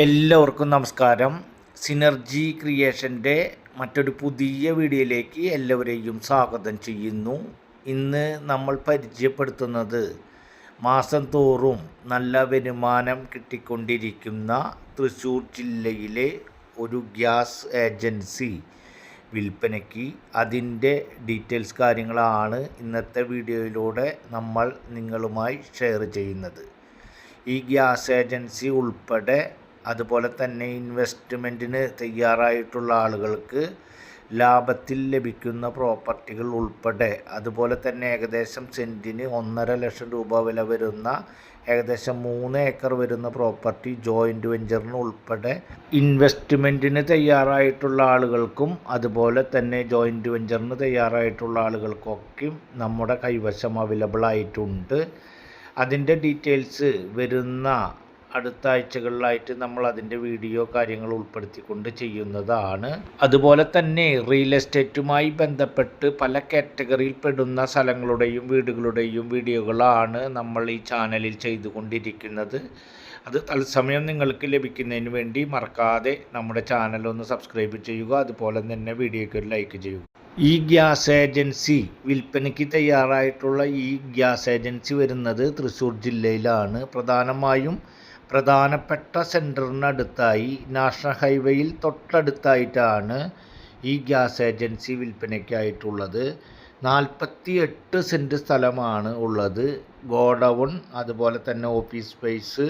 എല്ലാവർക്കും നമസ്കാരം. സിനർജി ക്രിയേഷന്റെ മറ്റൊരു പുതിയ വീഡിയോയിലേക്ക് എല്ലാവരെയും സ്വാഗതം ചെയ്യുന്നു. ഇന്ന് നമ്മൾ പരിചയപ്പെടുത്തുന്നത് മാസം തോറും നല്ല വരുമാനം കിട്ടിക്കൊണ്ടിരിക്കുന്ന തൃശ്ശൂർ ജില്ലയിലെ ഒരു ഗ്യാസ് ഏജൻസി വിൽപ്പനയ്ക്ക്. അതിന്റെ ഡീറ്റെയിൽസ് കാര്യങ്ങളാണ് ഇന്നത്തെ വീഡിയോയിലൂടെ നമ്മൾ നിങ്ങളുമായി ഷെയർ ചെയ്യുന്നത്. ഈ ഗ്യാസ് ഏജൻസി ഉൾപ്പെടെ അതുപോലെ തന്നെ ഇൻവെസ്റ്റ്മെന്റിന് തയ്യാറായിട്ടുള്ള ആളുകൾക്ക് ലാഭത്തിൽ ലഭിക്കുന്ന പ്രോപ്പർട്ടികൾ ഉൾപ്പെടെ. അതുപോലെ തന്നെ ഏകദേശം സെന്റിന് ഒന്നര ലക്ഷം രൂപ വില വരുന്ന ഏകദേശം മൂന്ന് ഏക്കർ വരുന്ന പ്രോപ്പർട്ടി ജോയിന്റ് വെഞ്ചറിന് ഉൾപ്പെടെ ഇൻവെസ്റ്റ്മെന്റിന് തയ്യാറായിട്ടുള്ള ആളുകൾക്കും അതുപോലെ തന്നെ ജോയിന്റ് വെഞ്ചറിന് തയ്യാറായിട്ടുള്ള ആളുകൾക്കൊക്കെയും നമ്മുടെ കൈവശം അവൈലബിൾ ആയിട്ടുണ്ട്. അതിന്റെ ഡീറ്റെയിൽസ് വരുന്ന അടുത്ത ആഴ്ചകളിലായിട്ട് നമ്മൾ അതിന്റെ വീഡിയോ കാര്യങ്ങൾ ഉൾപ്പെടുത്തിക്കൊണ്ട് ചെയ്യുന്നതാണ്. അതുപോലെ തന്നെ റിയൽ എസ്റ്റേറ്റുമായി ബന്ധപ്പെട്ട് പല കാറ്റഗറിയിൽ പെടുന്ന സ്ഥലങ്ങളുടെയും വീടുകളുടെയും വീഡിയോകളാണ് നമ്മൾ ഈ ചാനലിൽ ചെയ്തുകൊണ്ടിരിക്കുന്നത്. അത് തത്സമയം നിങ്ങൾക്ക് ലഭിക്കുന്നതിന് വേണ്ടി മറക്കാതെ നമ്മുടെ ചാനൽ ഒന്ന് സബ്സ്ക്രൈബ് ചെയ്യുക. അതുപോലെ തന്നെ വീഡിയോയ്ക്ക് ഒരു ലൈക്ക് ചെയ്യുക. ഈ ഗ്യാസ് ഏജൻസി വിൽപ്പനയ്ക്ക് തയ്യാറായിട്ടുള്ള ഈ ഗ്യാസ് ഏജൻസി വരുന്നത് തൃശ്ശൂർ ജില്ലയിലാണ്. പ്രധാനമായും പ്രധാനപ്പെട്ട സെന്ററിനടുത്തായി നാഷണൽ ഹൈവേയിൽ തൊട്ടടുത്തായിട്ടാണ് ഈ ഗ്യാസ് ഏജൻസി വിൽപ്പനയ്ക്കായിട്ടുള്ളത്. നാൽപ്പത്തി എട്ട് സെന്റ് സ്ഥലമാണ് ഉള്ളത്. ഗോഡൗൺ അതുപോലെ തന്നെ ഓഫീസ് സ്പേസ്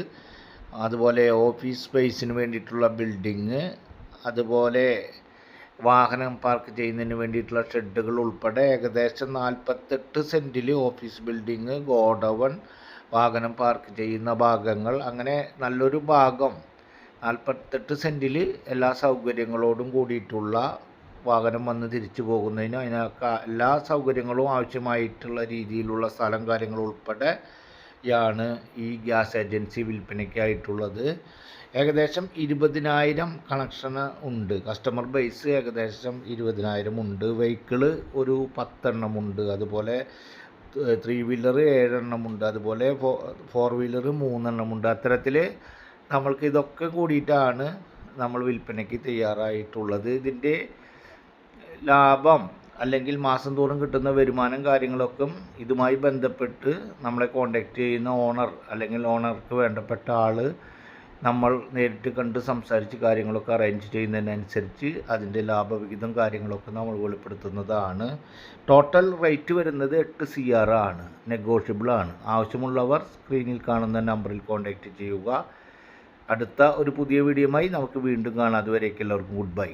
അതുപോലെ ഓഫീസ് സ്പേസിന് വേണ്ടിയിട്ടുള്ള ബിൽഡിങ് അതുപോലെ വാഹനം പാർക്ക് ചെയ്യുന്നതിന് വേണ്ടിയിട്ടുള്ള ഷെഡുകൾ ഉൾപ്പെടെ ഏകദേശം നാൽപ്പത്തെട്ട് സെന്റിൽ ഓഫീസ് ബിൽഡിങ് ഗോഡൗൺ വാഹനം പാർക്ക് ചെയ്യുന്ന ഭാഗങ്ങൾ. അങ്ങനെ നല്ലൊരു ഭാഗം. നാൽപ്പത്തെട്ട് സെന്റിൽ എല്ലാ സൗകര്യങ്ങളോടും കൂടിയിട്ടുള്ള വാഹനം വന്ന് തിരിച്ചു പോകുന്നതിന് അതിനൊക്കെ എല്ലാ സൗകര്യങ്ങളും ആവശ്യമായിട്ടുള്ള രീതിയിലുള്ള സ്ഥലം കാര്യങ്ങൾ ഉൾപ്പെടെ ഈ ഗ്യാസ് ഏജൻസി വിൽപ്പനയ്ക്കായിട്ടുള്ളത്. ഏകദേശം ഇരുപതിനായിരം കണക്ഷൻ ഉണ്ട്. കസ്റ്റമർ ബേസ് ഏകദേശം ഇരുപതിനായിരം ഉണ്ട്. വെഹിക്കിൾ ഒരു പത്തെണ്ണം ഉണ്ട് അതുപോലെ ത്രീ വീലർ ഏഴെണ്ണമുണ്ട് അതുപോലെ ഫോ ഫോർ വീലർ മൂന്നെണ്ണമുണ്ട് അത്തരത്തിൽ നമ്മൾക്ക് ഇതൊക്കെ കൂടിയിട്ടാണ് നമ്മൾ വിൽപ്പനയ്ക്ക് തയ്യാറായിട്ടുള്ളത്. ഇതിന്റെ ലാഭം അല്ലെങ്കിൽ മാസം തോറും കിട്ടുന്ന വരുമാനം കാര്യങ്ങളൊക്കെ ഇതുമായി ബന്ധപ്പെട്ട് നമ്മളെ കോണ്ടാക്ട് ചെയ്യുന്ന ഓണർ അല്ലെങ്കിൽ ഓണർക്ക് വേണ്ടപ്പെട്ട ആൾ നമ്മൾ നേരിട്ട് കണ്ട് സംസാരിച്ച് കാര്യങ്ങളൊക്കെ അറേഞ്ച് ചെയ്യുന്നതിനനുസരിച്ച് അതിന്റെ ലാഭവിഹിതം കാര്യങ്ങളൊക്കെ നമ്മൾ വെളിപ്പെടുത്തുന്നതാണ്. ടോട്ടൽ റേറ്റ് വരുന്നത് എട്ട് സി ആർ ആണ്. നെഗോഷ്യബിൾ ആണ്. ആവശ്യമുള്ളവർ സ്ക്രീനിൽ കാണുന്ന നമ്പറിൽ കോൺടാക്റ്റ് ചെയ്യുക. അടുത്ത ഒരു പുതിയ വീഡിയോയുമായി നമുക്ക് വീണ്ടും കാണാം. അതുവരേക്കും എല്ലാവർക്കും ഗുഡ് ബൈ